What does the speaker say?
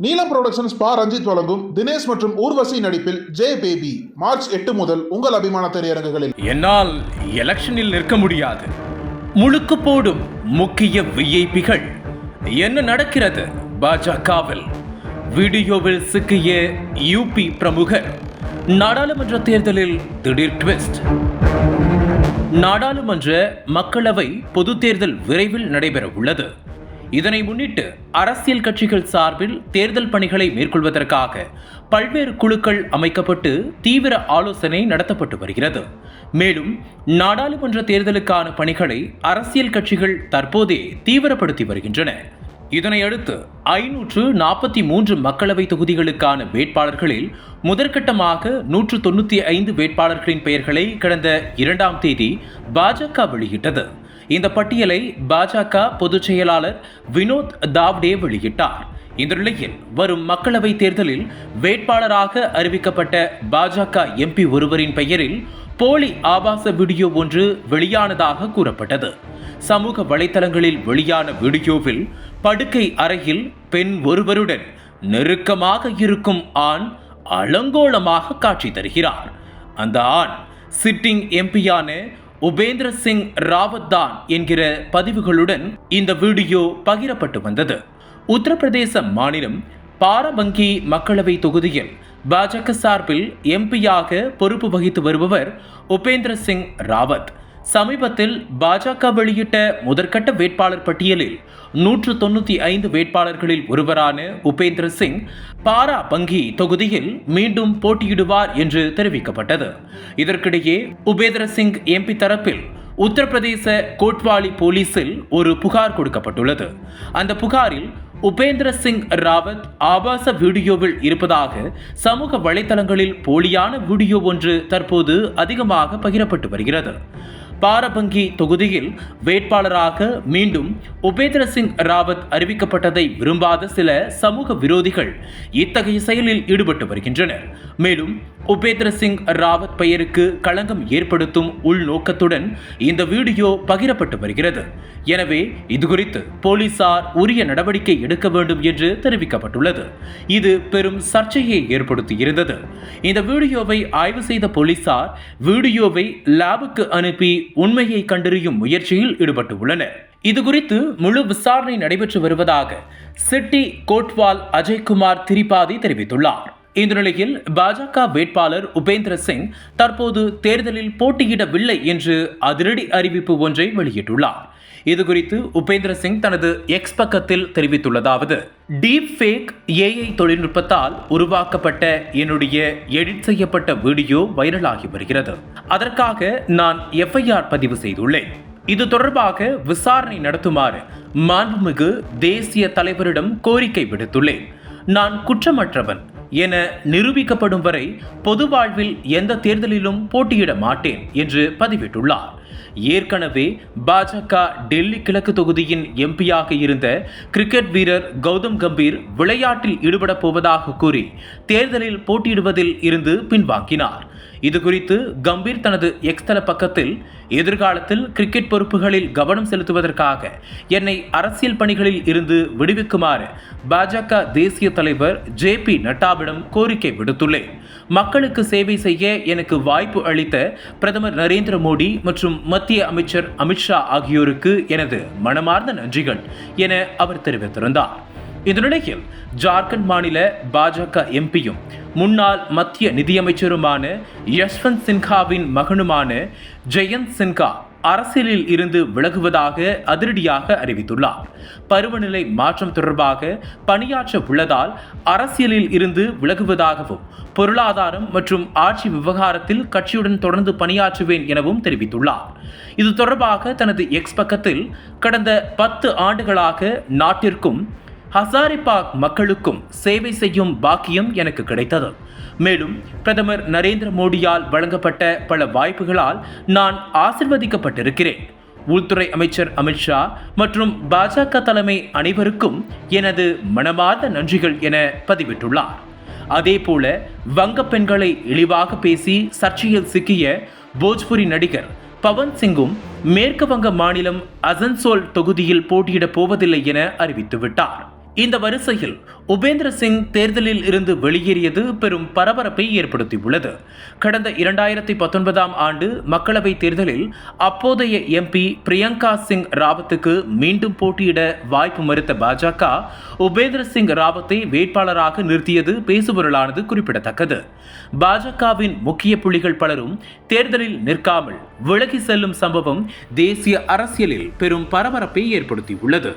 நீலம் புரொடக்ஷன்ஸ் பா ரஞ்சித் வழங்கும் தினேஷ் மற்றும் ஊர்வசி நடிப்பில் ஜே பேபி. மார்ச் எட்டு முதல் உங்கள் அபிமான திரையரங்குகளில் என்னால் எலெக்ஷனில் நிற்க முடியாது. முழுக்கு போடும் முக்கிய விஐபிகள் என்ன நடக்கிறது? பாஜகவில். வீடியோவில் சிக்கிய யூபி பிரமுகர். நாடாளுமன்ற தேர்தலில் திடீர் ட்விஸ்ட் நாடாளுமன்ற மக்களவை பொதுத் தேர்தல் விரைவில் நடைபெற உள்ளது இதனை முன்னிட்டு அரசியல் கட்சிகள் சார்பில் தேர்தல் பணிகளை மேற்கொள்வதற்காக பல்வேறு குழுக்கள் அமைக்கப்பட்டு தீவிர ஆலோசனை நடத்தப்பட்டு வருகிறது. மேலும் நாடாளுமன்ற தேர்தலுக்கான பணிகளை அரசியல் கட்சிகள் தற்போதே தீவிரப்படுத்தி வருகின்றன. இதனையடுத்து ஐநூற்று நாற்பத்தி மூன்று மக்களவை தொகுதிகளுக்கான வேட்பாளர்களில் முதற்கட்டமாக நூற்று தொண்ணூற்றி ஐந்து வேட்பாளர்களின் பெயர்களை கடந்த இரண்டாம் தேதி பாஜக வெளியிட்டது. இந்த பட்டியலை பாஜக பொதுச் செயலாளர் வினோத் தாவ்டே வெளியிட்டார். இந்த நிலையில் வரும் மக்களவை தேர்தலில் வேட்பாளராக அறிவிக்கப்பட்ட பாஜக எம்பி ஒருவரின் பெயரில் போலி ஆபாச வீடியோ ஒன்று வெளியானதாக கூறப்பட்டது. சமூக வலைத்தளங்களில் வெளியான வீடியோவில் படுக்கை அறையில் பெண் ஒருவருடன் நெருக்கமாக இருக்கும் ஆண் அலங்கோலமாக காட்சி தருகிறார். அந்த ஆண் சிட்டிங் எம்பியான உபேந்திர சிங் ராவத் தான் என்கிற பதிவுகளுடன் இந்த வீடியோ பகிரப்பட்டு வந்தது. உத்தரப்பிரதேச மாநிலம் பாரபங்கி மக்களவை தொகுதியில் பாஜக சார்பில் எம்பியாக பொறுப்பு வகித்து வருபவர் உபேந்திர சிங் ராவத். சமீபத்தில் பாஜக வெளியிட்ட முதற்கட்ட வேட்பாளர் பட்டியலில் நூற்று தொண்ணூற்றி ஐந்து வேட்பாளர்களில் ஒருவரான உபேந்திர சிங் பாரா பங்கி தொகுதியில் மீண்டும் போட்டியிடுவார் என்று தெரிவிக்கப்பட்டது. இதற்கிடையே உபேந்திர சிங் எம்பி தரப்பில் உத்தரப்பிரதேச கோட்வாலி போலீசில் ஒரு புகார் கொடுக்கப்பட்டுள்ளது. அந்த புகாரில் உபேந்திர சிங் ராவத் ஆபாச வீடியோவில் இருப்பதாக சமூக வலைதளங்களில் போலியான வீடியோ ஒன்று தற்போது அதிகமாக பகிரப்பட்டு வருகிறது. பாரபங்கி தொகுதியில் வேட்பாளராக மீண்டும் உபேந்திர சிங் ராவத் அறிவிக்கப்பட்டதை விரும்பாத சில சமூக விரோதிகள் இத்தகைய செயலில் ஈடுபட்டு வருகின்றனர். மேலும் உபேந்திர சிங் ராவத் பெயருக்கு களங்கம் ஏற்படுத்தும் உள்நோக்கத்துடன் இந்த வீடியோ பகிரப்பட்டு வருகிறது. எனவே இதுகுறித்து போலீசார் உரிய நடவடிக்கை எடுக்க வேண்டும் என்று தெரிவிக்கப்பட்டுள்ளது. இது பெரும் சர்ச்சையை ஏற்படுத்தியிருந்தது. இந்த வீடியோவை ஆய்வு செய்த போலீசார் வீடியோவை லேபுக்கு அனுப்பி உண்மையை கண்டறியும் முயற்சியில் ஈடுபட்டு உள்ளனர் இது குறித்து முழு விசாரணை நடைபெற்று வருவதாக சிட்டி கோட்வால் அஜய்குமார் திரிபாதி தெரிவித்துள்ளார். இந்த நிலையில் பாஜக வேட்பாளர் உபேந்திர சிங் தற்போது தேர்தலில் போட்டியிடவில்லை என்று அதிரடி அறிவிப்பு ஒன்றை வெளியிட்டுள்ளார். இதுகுறித்து உபேந்திர சிங் தனது எக்ஸ் பக்கத்தில் தெரிவித்துள்ளதாவது. டீப் ஃபேக் ஏஐ தொழில்நுட்பத்தால் உருவாக்கப்பட்ட என்னுடைய எடிட் செய்யப்பட்ட வீடியோ வைரலாகி வருகிறது. அதற்காக நான் எஃப்ஐஆர் பதிவு செய்துள்ளேன். இது தொடர்பாக விசாரணை நடத்துமாறு மாண்புமிகு தேசிய தலைவரிடம் கோரிக்கை விடுத்துள்ளேன். நான் குற்றமற்றவன் என நிரூபிக்கப்படும் வரை பொது வாழ்வில் எந்த தேர்தலிலும் போட்டியிட மாட்டேன் என்று பதிவிட்டுள்ளார். ஏற்கனவே பாஜக டெல்லி கிழக்கு தொகுதியின் எம்பியாக இருந்த கிரிக்கெட் வீரர் கௌதம் கம்பீர் விளையாட்டில் ஈடுபடப் போவதாக கூறி தேர்தலில் போட்டியிடுவதில் இருந்து பின்வாங்கினார். இது குறித்து கம்பீர் தனது எக்ஸ்தல பக்கத்தில் எதிர்காலத்தில் கிரிக்கெட் பொறுப்புகளில் கவனம் செலுத்துவதற்காக என்னை அரசியல் பணிகளில் இருந்து விடுவிக்குமாறு பாஜக தேசிய தலைவர் ஜே பி நட்டாவிடம் கோரிக்கை விடுத்துள்ளேன். மக்களுக்கு சேவை செய்ய எனக்கு வாய்ப்பு அளித்த பிரதமர் நரேந்திர மோடி மற்றும் மத்திய அமைச்சர் அமித்ஷா ஆகியோருக்கு எனது மனமார்ந்த நன்றிகள் என அவர் தெரிவித்திருந்தார். இந்த நிலையில் ஜார்க்கண்ட் மாநில பாஜக எம்பியும் முன்னாள் மத்திய நிதியமைச்சருமான யஷ்வந்த் சின்ஹாவின் மகனுமான ஜெயந்த் சின்ஹா அரசியலில் இருந்து விலகுவதாக அதிரடியாக அறிவித்துள்ளார். பருவநிலை மாற்றம் தொடர்பாக பணியாற்ற உள்ளதால் அரசியலில் இருந்து விலகுவதாகவும் பொருளாதாரம் மற்றும் ஆட்சி விவகாரத்தில் கட்சியுடன் தொடர்ந்து பணியாற்றுவேன் எனவும் தெரிவித்துள்ளார். இது தொடர்பாக தனது எக்ஸ் பக்கத்தில் கடந்த பத்து ஆண்டுகளாக நாட்டிற்கும் ஹசாரிபாக் மக்களுக்கும் சேவை செய்யும் பாக்கியம் எனக்கு கிடைத்தது. மேலும் பிரதமர் நரேந்திர மோடியால் வழங்கப்பட்ட பல வாய்ப்புகளால் நான் ஆசிர்வதிக்கப்பட்டிருக்கிறேன். உள்துறை அமைச்சர் அமித்ஷா மற்றும் பாஜக தலைமை அனைவருக்கும் எனது மனமார்ந்த நன்றிகள் என பதிவிட்டுள்ளார். அதேபோல வங்க பெண்களை இழிவாக பேசி சர்ச்சையில் சிக்கிய போஜ்புரி நடிகர் பவன் சிங்கும் மேற்கு வங்க மாநிலம் அசன்சோல் தொகுதியில் போட்டியிடப் போவதில்லை என அறிவித்துவிட்டார். இந்த வரிசையில் உபேந்திர சிங் தேர்தலில் இருந்து வெளியேறியது பெரும் பரபரப்பை ஏற்படுத்தியுள்ளது. கடந்த இரண்டாயிரத்தி பத்தொன்பதாம் ஆண்டு மக்களவைத் தேர்தலில் அப்போதைய எம்பி பிரியங்கா சிங் ராவத்துக்கு மீண்டும் போட்டியிட வாய்ப்பு மறுத்த பாஜக உபேந்திர சிங் ராவத்தை வேட்பாளராக நிறுத்தியது பேசுபொருளானது குறிப்பிடத்தக்கது. பாஜகவின் முக்கிய புள்ளிகள் பலரும் தேர்தலில் நிற்காமல் விலகி செல்லும் சம்பவம் தேசிய அரசியலில் பெரும் பரபரப்பை ஏற்படுத்தியுள்ளது.